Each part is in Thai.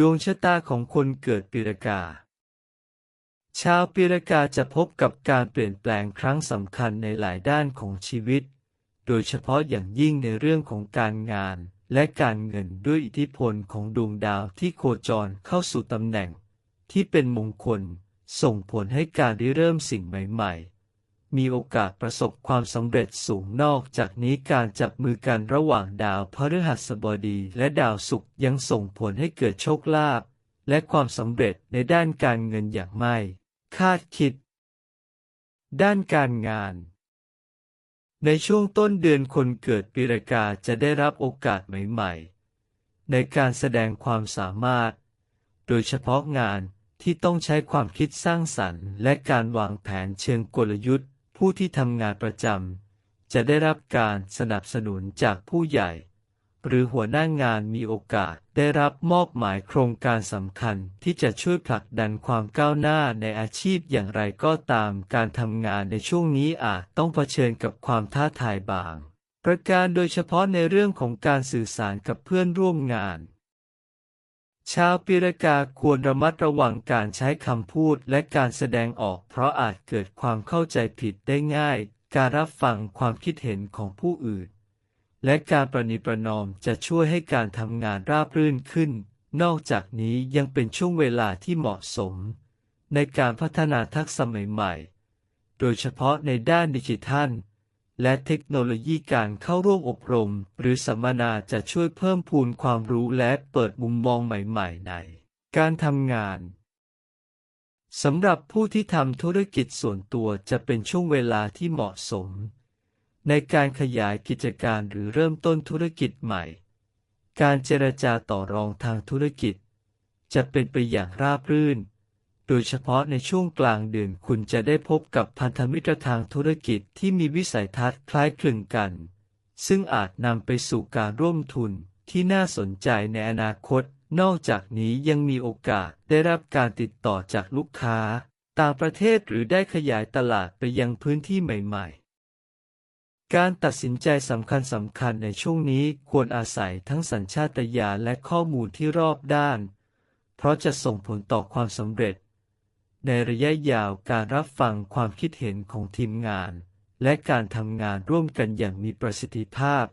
ดวงชะตาของคนเกิดปีรากา ชาวปีรากาจะพบกับการเปลี่ยนแปลงครั้งสำคัญในหลายด้านของชีวิต โดยเฉพาะอย่างยิ่งในเรื่องของการงานและการเงินด้วยอิทธิพลของดวงดาวที่โคจรเข้าสู่ตำแหน่ง ที่เป็นมงคล ส่งผลให้การริเริ่มสิ่งใหม่ ๆ มีโอกาสประสบความสำเร็จสูงนอกจากนี้การจับมือกันระหว่างดาวพฤหัสบดีและดาวศุกร์ยังส่งผลให้เกิดโชคลาภและความสำเร็จในด้านการเงินอย่างไม่คาดคิด ด้านการงาน ในช่วงต้นเดือนคนเกิดปีรากาจะได้รับโอกาสใหม่ๆ ในการแสดงความสามารถ โดยเฉพาะงานที่ต้องใช้ความคิดสร้างสรรค์ และการวางแผนเชิงกลยุทธ์ ผู้ที่ทำงานประจำจะได้รับการสนับสนุนจากผู้ใหญ่ หรือหัวหน้างานมีโอกาสได้รับมอบหมายโครงการสำคัญที่จะช่วยผลักดันความก้าวหน้าในอาชีพอย่างไรก็ตามการทำงานในช่วงนี้อาจต้องเผชิญกับความท้าทายบาง ประการโดยเฉพาะในเรื่องของการสื่อสารกับเพื่อนร่วมงาน ชาวปีรกาควรระมัดระวังการใช้คำพูดและการแสดงออกเพราะอาจเกิดความเข้าใจผิดได้ง่าย การรับฟังความคิดเห็นของผู้อื่น และการประนีประนอมจะช่วยให้การทำงานราบรื่นขึ้น นอกจากนี้ยังเป็นช่วงเวลาที่เหมาะสม ในการพัฒนาทักษะใหม่ๆ โดยเฉพาะในด้านดิจิทัล และเทคโนโลยีการเข้าร่วมอบรม หรือสัมมนาจะช่วยเพิ่มพูนความรู้และเปิดมุมมองใหม่ๆ ใน การทำงานสำหรับผู้ที่ทำธุรกิจส่วนตัวจะเป็นช่วงเวลาที่เหมาะสม ในการขยายกิจการหรือเริ่มต้นธุรกิจใหม่ การเจรจาต่อรองทางธุรกิจ จะเป็นไปอย่างราบรื่น โดยเฉพาะในช่วงกลางเดือนคุณจะได้พบกับพันธมิตรทางธุรกิจที่มีวิสัยทัศน์คล้ายคลึงกัน ซึ่งอาจนำไปสู่การร่วมทุนที่น่าสนใจในอนาคต นอกจากนี้ยังมีโอกาสได้รับการติดต่อจากลูกค้า ต่างประเทศหรือได้ขยายตลาดไปยังพื้นที่ใหม่ๆการตัดสินใจสำคัญสำคัญในช่วงนี้ควรอาศัยทั้งสัญชาตญาณและข้อมูลที่รอบด้าน เพราะจะส่งผลต่อความสำเร็จ ในระยะยาวการรับฟังความคิดเห็นของทีมงาน และการทำงานร่วมกันอย่างมีประสิทธิภาพ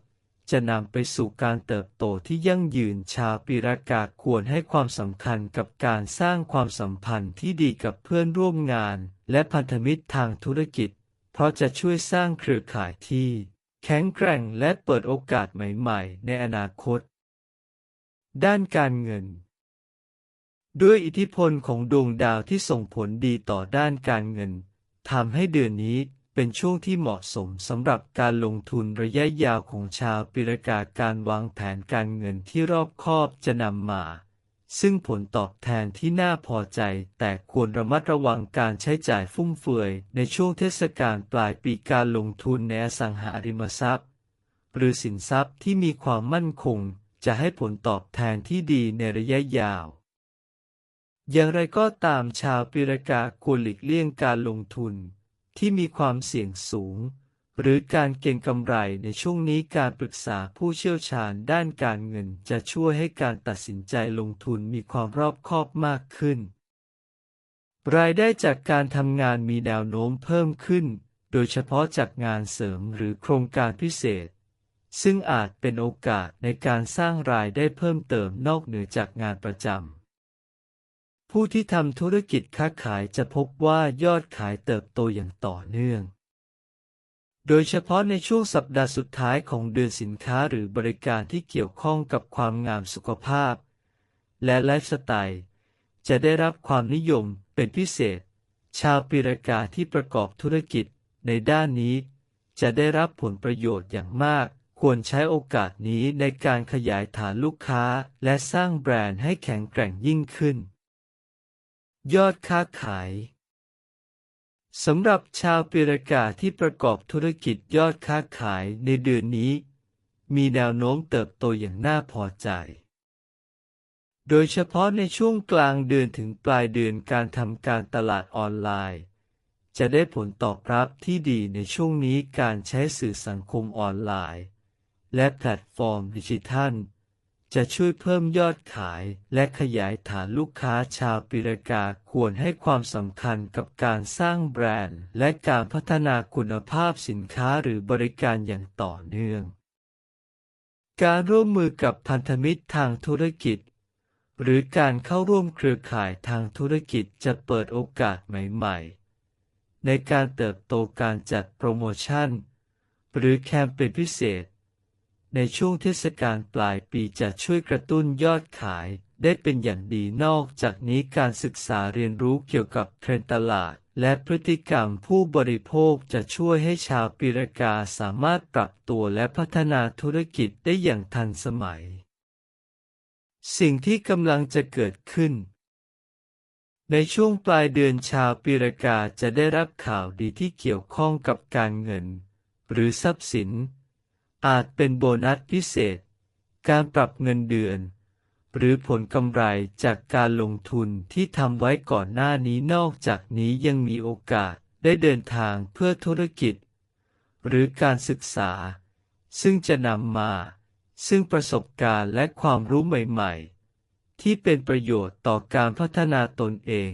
จะนำไปสู่การเติบโตที่ยั่งยืนชาวปีรากาควรให้ความสำคัญกับการสร้างความสัมพันธ์ที่ดีกับเพื่อนร่วมงาน และพันธมิตรทางธุรกิจ เพราะจะช่วยสร้างเครือข่ายที่ แข็งแกร่งและเปิดโอกาสใหม่ ๆ ในอนาคต ด้านการเงิน ด้วยอิทธิพลของดวงดาวที่ส่งผลดีต่อด้านการเงินทำให้เดือนนี้เป็นช่วงที่เหมาะสมสำหรับการลงทุนระยะยาวของชาวปีรกาการวางแผนการเงินที่รอบคอบจะนำมา ซึ่งผลตอบแทนที่น่าพอใจ แต่ควรระมัดระวังการใช้จ่ายฟุ่มเฟือยในช่วงเทศกาลปลายปีการลงทุนในอสังหาริมทรัพย์ หรือสินทรัพย์ที่มีความมั่นคง จะให้ผลตอบแทนที่ดีในระยะยาว อย่างไรก็ตามชาวปีรกาควรหลีกเลี่ยงการลงทุน ที่มีความเสี่ยงสูง หรือการเก็งกำไรในช่วงนี้การปรึกษาผู้เชี่ยวชาญด้านการเงินจะช่วยให้การตัดสินใจลงทุนมีความรอบคอบมากขึ้น รายได้จากการทำงานมีแนวโน้มเพิ่มขึ้น โดยเฉพาะจากงานเสริมหรือโครงการพิเศษ ซึ่งอาจเป็นโอกาสในการสร้างรายได้เพิ่มเติมนอกเหนือจากงานประจำ ผู้ที่ทำธุรกิจค้าขายจะพบว่ายอดขายเติบโตอย่างต่อเนื่อง โดยเฉพาะในช่วงสัปดาห์สุดท้ายของเดือนสินค้าหรือบริการที่เกี่ยวข้องกับความงามสุขภาพ และไลฟ์สไตล์ จะได้รับความนิยมเป็นพิเศษ ชาวปีรากาที่ประกอบธุรกิจในด้านนี้ จะได้รับผลประโยชน์อย่างมาก ควรใช้โอกาสนี้ในการขยายฐานลูกค้าและสร้างแบรนด์ให้แข็งแกร่งยิ่งขึ้น ยอดค้าขายสำหรับชาวปีรากาที่ประกอบธุรกิจยอดค้าขายในเดือนนี้ มีแนวโน้มเติบโตอย่างน่าพอใจ โดยเฉพาะในช่วงกลางเดือนถึงปลายเดือนการทำการตลาดออนไลน์ จะได้ผลตอบรับที่ดีในช่วงนี้การใช้สื่อสังคมออนไลน์ และแพลตฟอร์มดิจิทัล จะช่วยเพิ่มยอดขาย และขยายฐานลูกค้าชาวปิรกาควรให้ความสำคัญกับการสร้างแบรนด์ และการพัฒนาคุณภาพสินค้าหรือบริการอย่างต่อเนื่อง การร่วมมือกับพันธมิตรทางธุรกิจ หรือการเข้าร่วมเครือข่ายทางธุรกิจจะเปิดโอกาสใหม่ๆ ในการเติบโตการจัดโปรโมชั่น หรือแคมเปญพิเศษ ในช่วงเทศกาลปลายปีจะช่วยกระตุ้นยอดขายได้เป็นอย่างดีนอกจากนี้การศึกษาเรียนรู้เกี่ยวกับเทรนด์ตลาด และพฤติกรรมผู้บริโภคจะช่วยให้ชาวปีรกาสามารถปรับตัวและพัฒนาธุรกิจได้อย่างทันสมัย สิ่งที่กำลังจะเกิดขึ้น ในช่วงปลายเดือนชาวปีรกาจะได้รับข่าวดีที่เกี่ยวข้องกับการเงิน หรือทรัพย์สิน อาจเป็นโบนัสพิเศษ การปรับเงินเดือน หรือผลกำไรจากการลงทุนที่ทำไว้ก่อนหน้านี้นอกจากนี้ยังมีโอกาสได้เดินทางเพื่อธุรกิจ หรือการศึกษา ซึ่งจะนำมา ซึ่งประสบการณ์และความรู้ใหม่ๆ ที่เป็นประโยชน์ต่อการพัฒนาตนเอง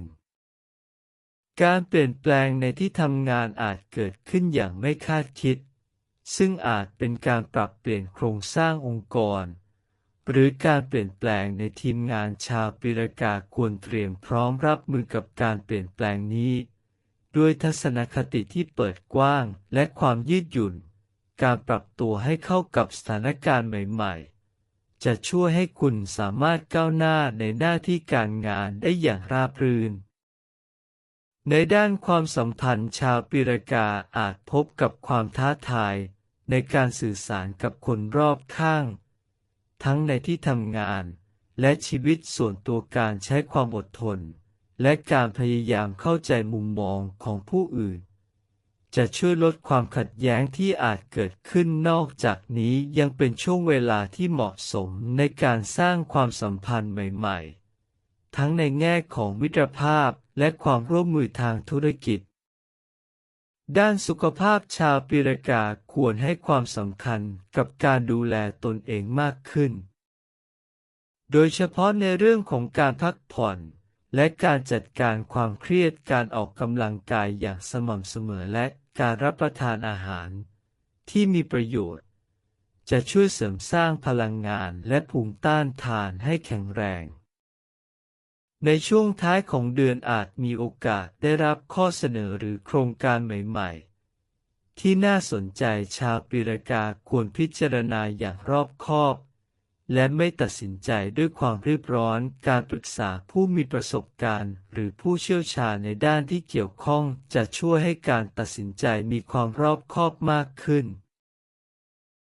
การเปลี่ยนแปลงในที่ทำงานอาจเกิดขึ้นอย่างไม่คาดคิด ซึ่งอาจเป็นการปรับเปลี่ยนโครงสร้างองค์กร หรือการเปลี่ยนแปลงในทีมงานชาวปิรากาควรเตรียมพร้อมรับมือกับการเปลี่ยนแปลงนี้ ด้วยทัศนคติที่เปิดกว้างและความยืดหยุ่น การปรับตัวให้เข้ากับสถานการณ์ใหม่ ๆ จะช่วยให้คุณสามารถก้าวหน้าในหน้าที่การงานได้อย่างราบรื่นในด้านความสัมพันธ์ชาวปิรากาอาจพบกับความท้าทาย ในการสื่อสารกับคนรอบข้าง ทั้งในที่ทำงาน และชีวิตส่วนตัวการใช้ความอดทน และการพยายามเข้าใจมุมมองของผู้อื่น จะช่วยลดความขัดแย้งที่อาจเกิดขึ้นนอกจากนี้ยังเป็นช่วงเวลาที่เหมาะสมในการสร้างความสัมพันธ์ใหม่ ๆ ทั้งในแง่ของมิตรภาพและความร่วมมือทางธุรกิจ ด้านสุขภาพชาวปิรกาควรให้ความสำคัญกับการดูแลตนเองมากขึ้น โดยเฉพาะในเรื่องของการพักผ่อน และการจัดการความเครียดการออกกำลังกายอย่างสม่ำเสมอและการรับประทานอาหาร ที่มีประโยชน์ จะช่วยเสริมสร้างพลังงานและภูมิต้านทานให้แข็งแรง ในช่วงท้ายของเดือนอาจมีโอกาสได้รับข้อเสนอหรือโครงการใหม่ๆ ที่น่าสนใจชาวปิรากาควรพิจารณาอย่างรอบคอบ และไม่ตัดสินใจด้วยความรีบร้อนการปรึกษาผู้มีประสบการณ์ หรือผู้เชี่ยวชาญในด้านที่เกี่ยวข้องจะช่วยให้การตัดสินใจมีความรอบคอบมากขึ้น